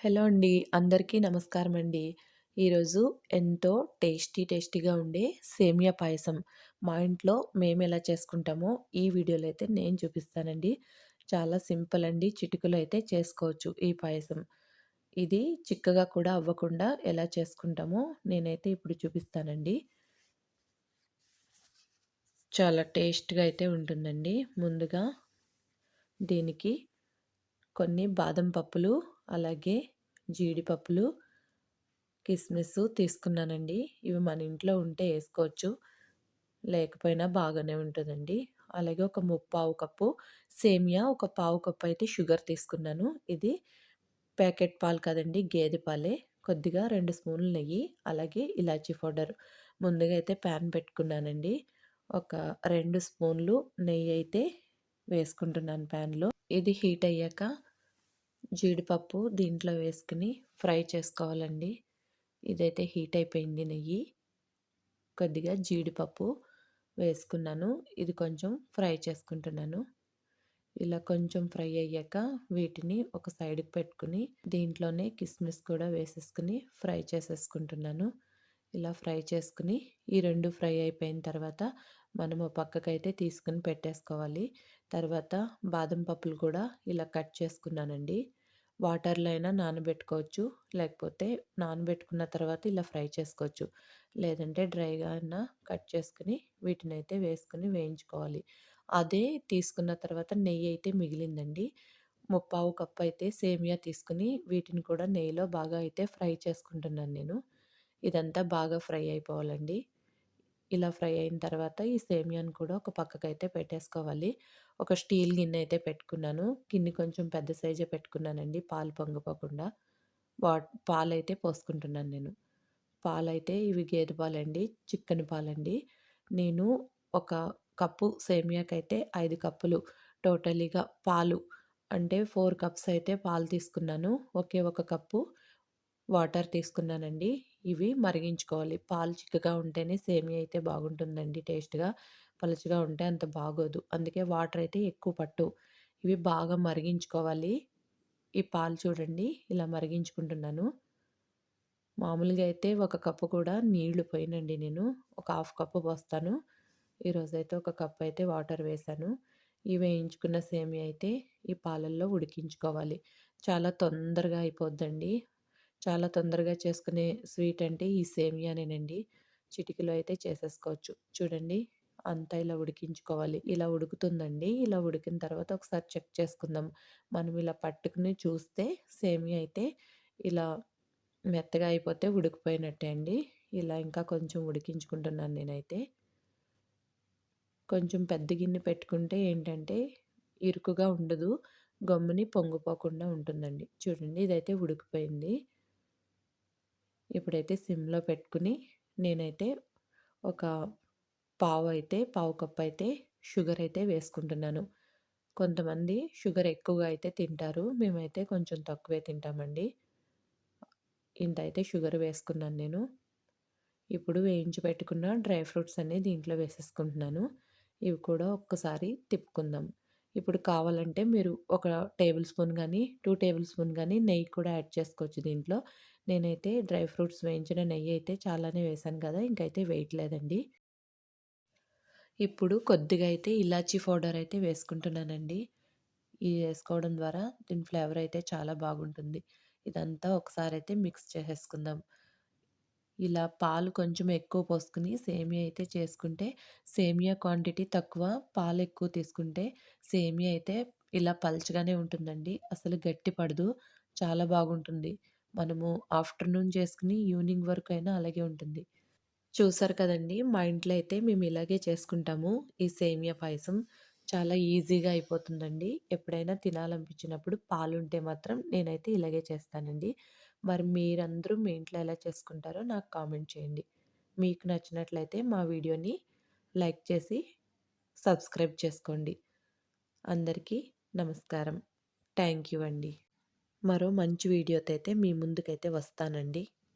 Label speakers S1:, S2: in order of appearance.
S1: Hello అండి. అందరికీ నమస్కారం అండి ఈరోజు ఎంతో టేస్టీ టేస్టీగా ఉండే సేమియా పాయసం. మా ఇంట్లో మేము ఎలా చేసుకుంటామో ఈ వీడియోలో అయితే నేను చూపిస్తానండి. చాలా సింపుల్ అండి. చిటికలో అయితే చేసుకోవచ్చు ఈ పాయసం. ఇది చిక్కగా కూడా అవ్వకుండా ఎలా చేసుకుంటామో నేనైతే ఇప్పుడు చూపిస్తానండి. చాలా టేస్ట్గా అయితే ఉంటుందండి. ముందుగా దీనికి కొన్ని బాదం పప్పులు అలాగే జీడిపప్పులు కిస్మిస్ తీసుకున్నానండి. ఇవి మన ఇంట్లో ఉంటే వేసుకోవచ్చు. లేకపోయినా బాగానే ఉంటుందండి. అలాగే ఒక ముప్పావు కప్పు సేమియా ఒక పావు కప్పు అయితే షుగర్ తీసుకున్నాను. ఇది ప్యాకెట్ పాలు కదండి గేదె పాలే. కొద్దిగా రెండు స్పూన్లు నెయ్యి అలాగే ఇలాచీ పౌడర్. ముందుగా అయితే ప్యాన్ పెట్టుకున్నానండి. ఒక రెండు స్పూన్లు నెయ్యి అయితే వేసుకుంటున్నాను ప్యాన్లో. ఇది హీట్ అయ్యాక జీడిపప్పు దీంట్లో వేసుకుని ఫ్రై చేసుకోవాలండి. ఇదైతే హీట్ అయిపోయింది నెయ్యి. కొద్దిగా జీడిపప్పు వేసుకున్నాను. ఇది కొంచెం ఫ్రై చేసుకుంటున్నాను. ఇలా కొంచెం ఫ్రై అయ్యాక వీటిని ఒక సైడ్కి పెట్టుకుని దీంట్లోనే కిస్మిస్ కూడా వేసేసుకుని ఫ్రై చేసేసుకుంటున్నాను. ఇలా ఫ్రై చేసుకుని ఈ రెండు ఫ్రై అయిపోయిన తర్వాత మనము పక్కకైతే తీసుకుని పెట్టేసుకోవాలి. తర్వాత బాదం పప్పులు కూడా ఇలా కట్ చేసుకున్నానండి. వాటర్లో అయినా నానబెట్టుకోవచ్చు. లేకపోతే నానబెట్టుకున్న తర్వాత ఇలా ఫ్రై చేసుకోవచ్చు. లేదంటే డ్రైగా అయినా కట్ చేసుకుని వీటిని అయితే వేసుకుని వేయించుకోవాలి. అదే తీసుకున్న తర్వాత నెయ్యి అయితే మిగిలిందండి. ముప్పావు కప్పు అయితే సేమియా తీసుకుని వీటిని కూడా నెయ్యిలో బాగా అయితే ఫ్రై చేసుకుంటున్నాను నేను. ఇదంతా బాగా ఫ్రై అయిపోవాలండి. ఇలా ఫ్రై అయిన తర్వాత ఈ సేమియాను కూడా ఒక పక్కకైతే పెట్టేసుకోవాలి. ఒక స్టీల్ గిన్నె అయితే పెట్టుకున్నాను. గిన్నె కొంచెం పెద్ద సైజే పెట్టుకున్నానండి పాలు పొంగిపోకుండా. వా పాలైతే పోసుకుంటున్నాను నేను. పాలైతే ఇవి గేదె పాలండి చిక్కని పాలండి. నేను ఒక కప్పు సేమియాకైతే ఐదు కప్పులు టోటలీగా పాలు అంటే ఫోర్ కప్స్ అయితే పాలు తీసుకున్నాను. ఒకే ఒక కప్పు వాటర్ తీసుకున్నానండి. ఇవి మరిగించుకోవాలి. పాలు చిక్కగా ఉంటేనే సేమియా అయితే బాగుంటుందండి టేస్ట్గా. పలుచగా ఉంటే అంత బాగోదు. అందుకే వాటర్ అయితే ఎక్కువ పట్టు. ఇవి బాగా మరిగించుకోవాలి. ఈ పాలు చూడండి ఇలా మరిగించుకుంటున్నాను. మామూలుగా అయితే ఒక కప్పు కూడా నీళ్ళు పోయినండి నేను. ఒక హాఫ్ కప్పు పోస్తాను. ఈరోజైతే ఒక కప్ అయితే వాటర్ వేసాను. ఈ వేయించుకున్న సేమియా అయితే ఈ పాలల్లో ఉడికించుకోవాలి. చాలా తొందరగా అయిపోద్దండి. చాలా తొందరగా చేసుకునే స్వీట్ అంటే ఈ సేమియానేనండి. చిటికలో అయితే చేసేసుకోవచ్చు. చూడండి అంతా ఇలా ఉడికించుకోవాలి. ఇలా ఉడుకుతుందండి. ఇలా ఉడికిన తర్వాత ఒకసారి చెక్ చేసుకుందాం. మనం ఇలా పట్టుకుని చూస్తే సేమియా అయితే ఇలా మెత్తగా అయిపోతే ఉడికిపోయినట్టే అండి. ఇలా ఇంకా కొంచెం ఉడికించుకుంటున్నాను నేనైతే. కొంచెం పెద్ద గిన్నె పెట్టుకుంటే ఏంటంటే ఇరుకుగా ఉండదు. గమ్ముని పొంగిపోకుండా ఉంటుందండి. చూడండి ఇదైతే ఉడికిపోయింది. ఇప్పుడైతే సిమ్లో పెట్టుకుని నేనైతే ఒక పావు అయితే పావు కప్ అయితే షుగర్ అయితే వేసుకుంటున్నాను. కొంతమంది షుగర్ ఎక్కువగా అయితే తింటారు. మేమైతే కొంచెం తక్కువే తింటామండి. ఇంత అయితే షుగర్ వేసుకున్నాను నేను. ఇప్పుడు వేయించి పెట్టుకున్న డ్రై ఫ్రూట్స్ అన్నీ దీంట్లో వేసేసుకుంటున్నాను. ఇవి కూడా ఒక్కసారి తిప్పుకుందాం. ఇప్పుడు కావాలంటే మీరు ఒక టేబుల్ స్పూన్ కానీ టూ టేబుల్ స్పూన్ కానీ నెయ్యి కూడా యాడ్ చేసుకోవచ్చు దీంట్లో. నేనైతే డ్రై ఫ్రూట్స్ వేయించిన నెయ్యి అయితే చాలానే వేశాను కదా ఇంకైతే వేయట్లేదండి. ఇప్పుడు కొద్దిగా అయితే ఇలాచీ పౌడర్ అయితే వేసుకుంటున్నానండి. ఇది వేసుకోవడం ద్వారా దీని ఫ్లేవర్ అయితే చాలా బాగుంటుంది. ఇదంతా ఒకసారి అయితే మిక్స్ చేసేసుకుందాం. ఇలా పాలు కొంచెం ఎక్కువ పోసుకుని సేమియా అయితే చేసుకుంటే సేమియా క్వాంటిటీ తక్కువ పాలు ఎక్కువ తీసుకుంటే సేమియా అయితే ఇలా పల్చగానే ఉంటుందండి. అసలు గట్టి పడదు చాలా బాగుంటుంది. మనము ఆఫ్టర్నూన్ చేసుకుని ఈవినింగ్ వరకు అయినా అలాగే ఉంటుంది. చూసారు కదండి మా ఇంట్లో అయితే మేము ఇలాగే చేసుకుంటాము ఈ సేమియా పాయసం. చాలా ఈజీగా అయిపోతుందండి. ఎప్పుడైనా తినాలనిపించినప్పుడు పాలు ఉంటే మాత్రం నేనైతే ఇలాగే చేస్తానండి. మరి మీరందరూ మీ ఇంట్లో ఎలా చేసుకుంటారో నాకు కామెంట్ చేయండి. మీకు నచ్చినట్లయితే మా వీడియోని లైక్ చేసి సబ్స్క్రైబ్ చేసుకోండి. అందరికీ నమస్కారం. థ్యాంక్ యూ అండి. మరో మంచి వీడియోతో అయితే మీ ముందుకైతే వస్తానండి.